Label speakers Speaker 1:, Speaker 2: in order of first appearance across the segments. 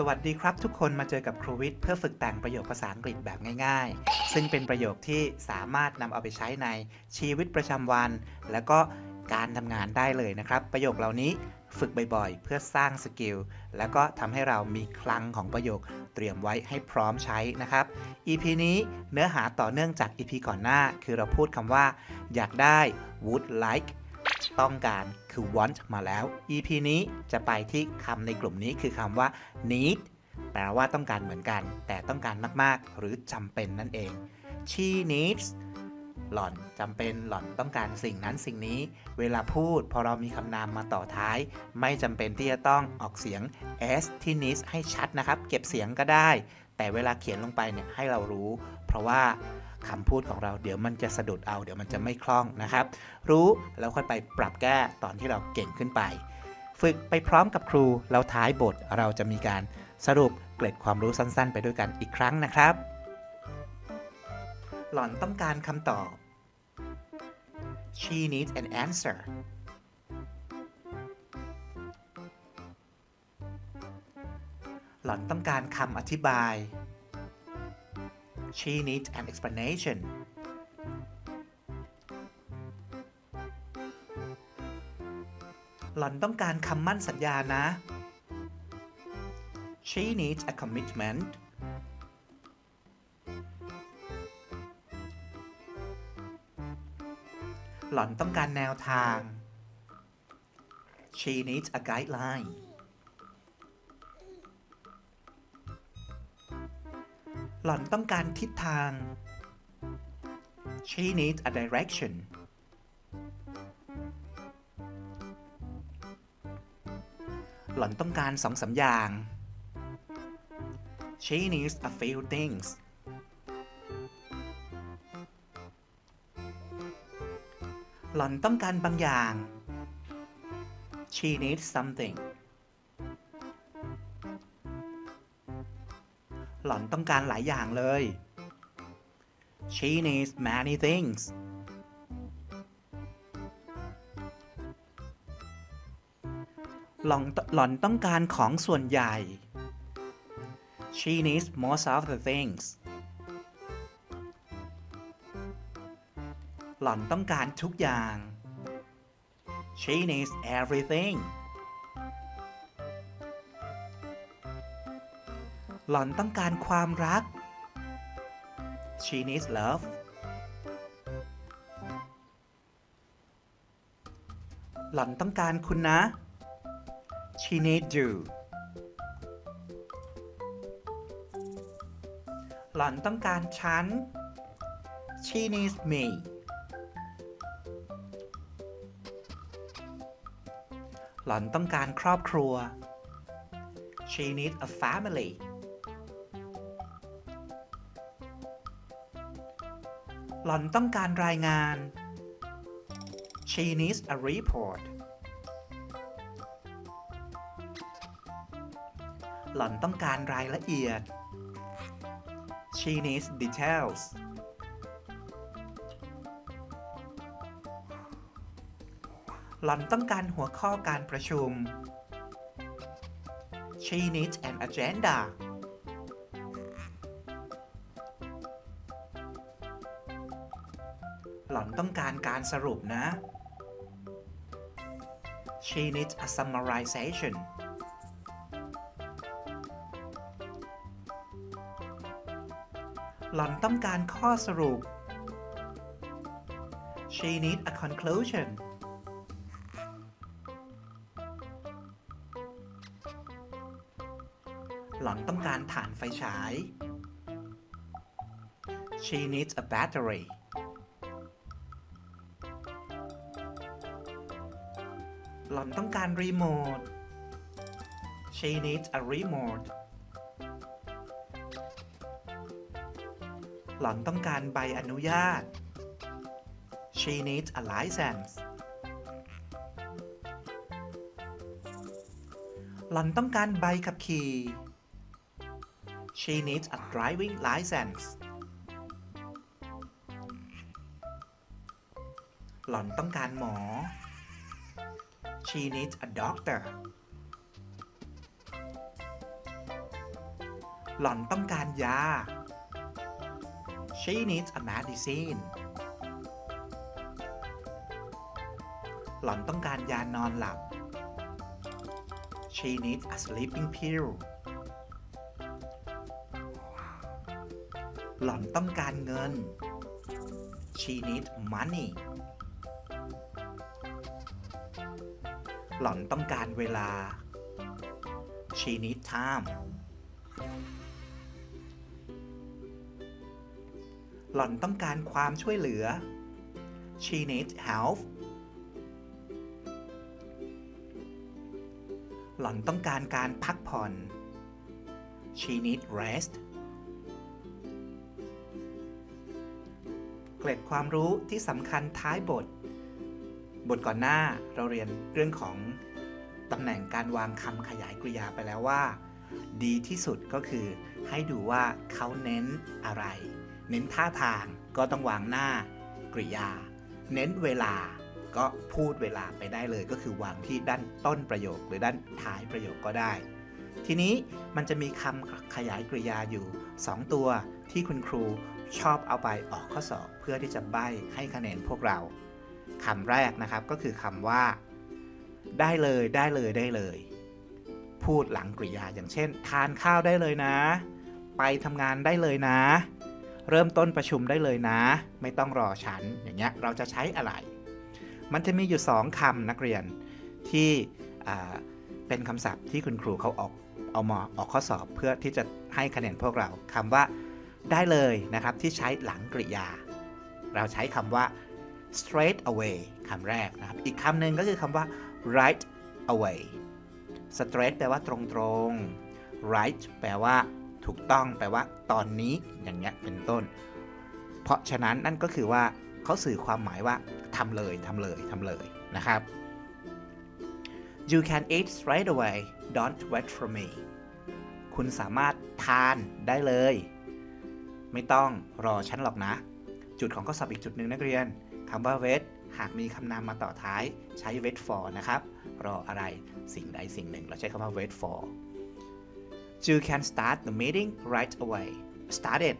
Speaker 1: สวัสดีครับทุกคนมาเจอกับครูวิทย์เพื่อฝึกแต่งประโยคภาษาอังกฤษแบบง่ายๆ ซึ่งเป็นประโยคที่สามารถนำเอาไปใช้ในชีวิตประจำวัน แล้วก็การทำงานได้เลยนะครับ ประโยคเหล่านี้ฝึกบ่อยๆ เพื่อสร้างสกิลแล้วก็ทำให้เรามีคลังของประโยคเตรียมไว้ให้พร้อมใช้นะครับ EP นี้เนื้อหาต่อเนื่องจาก EP ก่อนหน้า คือเราพูดคำว่า อยากได้ would like ต้องการคือ want มาแล้ว EP นี้จะไปที่คำในกลุ่มนี้คือคำว่า need แปลว่าต้องการเหมือนกัน แต่ต้องการมากๆ หรือจำเป็นนั่นเอง she needs หล่อนจำเป็นหล่อนต้องการสิ่งนั้นสิ่งนี้ เวลาพูดพอเรามีคำนามมาต่อท้าย ไม่จำเป็นที่จะต้องออกเสียง s ที่ needs ให้ชัดนะครับ เก็บเสียงก็ได้ แต่เวลาเขียนลงไปเนี่ยให้เรารู้ เพราะว่า คำพูดของเราเดี๋ยวมันจะสะดุดเอาเดี๋ยวมันจะไม่คล่องนะครับ รู้แล้วค่อยไปปรับแก้ตอนที่เราเก่งขึ้นไป ฝึกไปพร้อมกับครูแล้วท้ายบทเราจะมีการสรุปเกร็ดความรู้สั้น ๆ ไปด้วยกันอีกครั้งนะครับ หล่อนต้องการคำตอบ she needs an answer หล่อนต้องการคำอธิบาย she needs an explanation หล่อนต้องการคำมั่นสัญญานะ she needs a commitment หล่อนต้องการแนวทาง she needs a guideline หล่อนต้องการทิศทาง she needs a direction หล่อนต้องการสองสามอย่าง she needs a few things หล่อนต้องการบางอย่าง she needs something หล่อนต้องการหลายอย่างเลย she needs many things หล่อนหล่อนต้องการของส่วนใหญ่ she needs most of the things หล่อนต้องการทุกอย่าง she needs everything หล่อนต้องการความรัก she needs love หล่อนต้องการคุณนะ she needs you หล่อนต้องการฉัน she needs me หล่อนต้องการครอบครัว she needs a family หล่อนต้องการรายงาน she needs a report หล่อนต้องการรายละเอียด she needs details หล่อนต้องการหัวข้อการประชุม she needs an agenda หล่อนต้องการการสรุปนะ she needs a summarization หล่อนต้องการข้อสรุป she needs a conclusion หล่อนต้องการฐานไฟฉาย she needs a battery หล่อนต้องการรีโมท she needs a remote หล่อนต้องการใบอนุญาต she needs a license หล่อนต้องการใบขับขี่ she needs a driving license หล่อนต้องการหมอ she needs a doctor หล่อนต้องการยา she needs a medicine หล่อนต้องการยานอนหลับ she needs a sleeping pill หล่อนต้องการเงิน she needs money หล่อนต้องการเวลา she needs time หล่อนต้องการความช่วยเหลือ she needs help หล่อนต้องการการพักผ่อน she needs rest เกร็ดความรู้ที่สำคัญท้ายบท บทก่อนหน้าเราเรียนเรื่องของตำแหน่งการวางคำขยายกริยาไปแล้วว่า ดีที่สุดก็คือให้ดูว่าเขาเน้นอะไร เน้นท่าทางก็ต้องวางหน้ากริยา เน้นเวลาก็พูดเวลาไปได้เลย ก็คือวางที่ด้านต้นประโยคหรือด้านท้ายประโยคก็ได้ ทีนี้มันจะมีคำขยายกริยาอยู่ 2 ตัวที่คุณครูชอบเอาไปออกข้อสอบเพื่อที่จะใบให้คะแนนพวกเรา คำแรกนะครับก็คือคำว่า ได้เลยได้เลยได้เลย พูดหลังกริยาอย่างเช่น ทานข้าวได้เลยนะ ไปทำงานได้เลยนะ เริ่มต้นประชุมได้เลยนะ ไม่ต้องรอฉันอย่างเงี้ยเราจะใช้อะไร มันจะมีอยู่2คำนักเรียนที่เป็นคำศัพท์ที่คุณครูเขาออกเอามาออกข้อสอบเพื่อที่จะให้คะแนนพวกเราคำว่าได้เลยนะครับที่ใช้หลังกริยา เราใช้คำว่า straight away คำแรกนะครับ อีกคำหนึ่งก็คือคำว่า right away straight แปลว่าตรงๆ right แปลว่าถูกต้อง แปลว่าตอนนี้ อย่างเงี้ย เป็นต้น เพราะฉะนั้นนั่นก็คือว่าเขาสื่อความหมายว่าทำเลยทำเลยทำเลยนะครับ you can eat straight away don't wait for me คุณสามารถทานได้เลย ไม่ต้องรอฉันหรอกนะ จุดของข้อสอบอีกจุดหนึ่งนักเรียน คำว่า wait หากมีคำนามมาต่อท้ายใช้ wait for นะครับ รออะไรสิ่งใดสิ่งหนึ่ง เราใช้คำว่า wait for you can start the meeting right away start it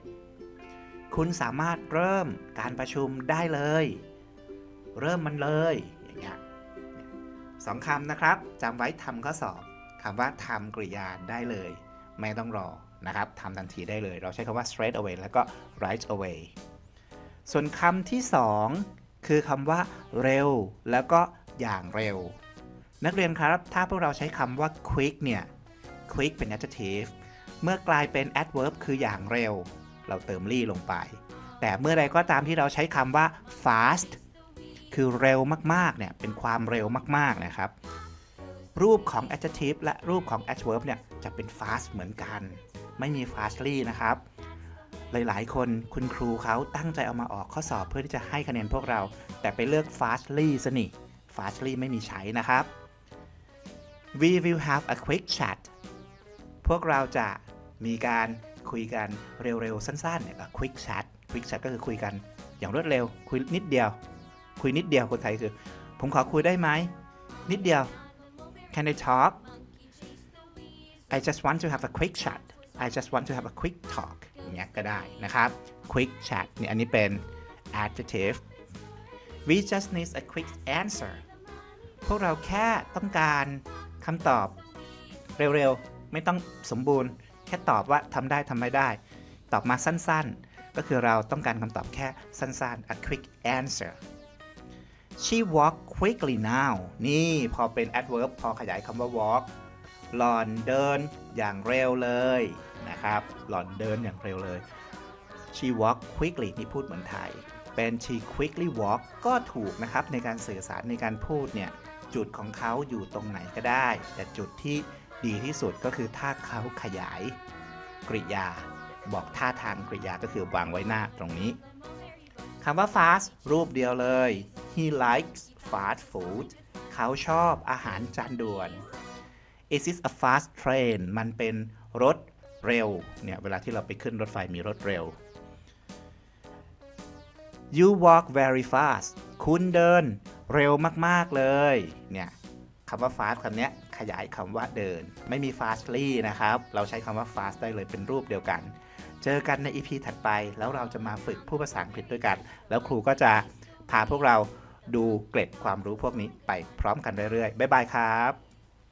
Speaker 1: คุณสามารถเริ่มการประชุมได้เลย เริ่มมันเลย อย่างเงี้ยสองคำนะครับจำไว้ทำข้อสอบคำว่าทำกริยาได้เลย ไม่ต้องรอนะครับทำทันทีได้เลย เราใช้คำว่า straight away แล้วก็ right away ส่วนคำที่สองคือคำว่าเร็ว แล้วก็อย่างเร็ว นักเรียนครับถ้าพวกเราใช้คำว่า quick เนี่ย quick เป็น adjective เมื่อกลายเป็น adverb คืออย่างเร็ว เราเติมลี่ลงไป แต่เมื่อใดก็ตามที่เราใช้คำว่า fast คือเร็วมากๆเนี่ยเป็นความเร็วมากๆนะครับ รูปของ adjective และรูปของ adverb เนี่ยจะเป็น fast เหมือนกัน ไม่มี fastly นะครับ หลาย ๆ คนคุณครูเขาตั้งใจเอามาออกข้อสอบเพื่อที่จะให้คะแนนพวกเรา แต่ไปเลือก fastly ซะนี่ fastly ไม่มีใช้นะครับ we will have a quick chat พวกเราจะมีการคุยกันเร็ว ๆ สั้นๆเนี่ยก็ quick chat quick chat ก็คือคุยกันอย่างรวดเร็ว คุยนิดเดียว คุยนิดเดียวคนไทยคือ ผมขอคุยได้ไหม นิดเดียว can I talk I just want to have a quick chat I just want to have a quick talk อย่างเงี้ยก็ได้นะครับ quick chat เนี่ยอันนี้เป็น adjective we just need a quick answer พวกเราแค่ต้องการคำตอบเร็วๆ ไม่ต้องสมบูรณ์ แค่ตอบว่าทำได้ทำไม่ได้ ตอบมาสั้นๆ ก็คือเราต้องการคำตอบแค่สั้นๆ a quick answer she walked quickly now นี่พอเป็น adverb พอขยายคำว่า walk หล่อนเดินอย่างเร็วเลย นะครับ หล่อนเดินอย่างเร็วเลย she walk quickly นี่พูดเหมือนไทย เป็น she quickly walk ก็ถูกนะครับ ในการสื่อสารในการพูดเนี่ย จุดของเขาอยู่ตรงไหนก็ได้ แต่จุดที่ดีที่สุดก็คือถ้าเขาขยายกริยา บอกท่าทางกริยาก็คือวางไว้หน้าตรงนี้คำว่า fast รูปเดียวเลย he likes fast food เขาชอบอาหารจานด่วน Is this a fast train มันเป็นรถ เร็วเนี่ยเวลาที่เราไปขึ้นรถไฟมีรถเร็ว You walk very fast คุณเดินเร็วมากๆเลยเนี่ยคำว่า fast คำนี้ขยายคำว่าเดิน ไม่มี fastly นะครับ เราใช้คำว่า fast ได้เลยเป็นรูปเดียวกัน เจอกันใน EP ถัดไป แล้วเราจะมาฝึกพูดภาษาอังกฤษด้วยกัน แล้วครูก็จะพาพวกเราดูเกร็ดความรู้พวกนี้ไปพร้อมกันเรื่อยๆ บ๊ายบายครับ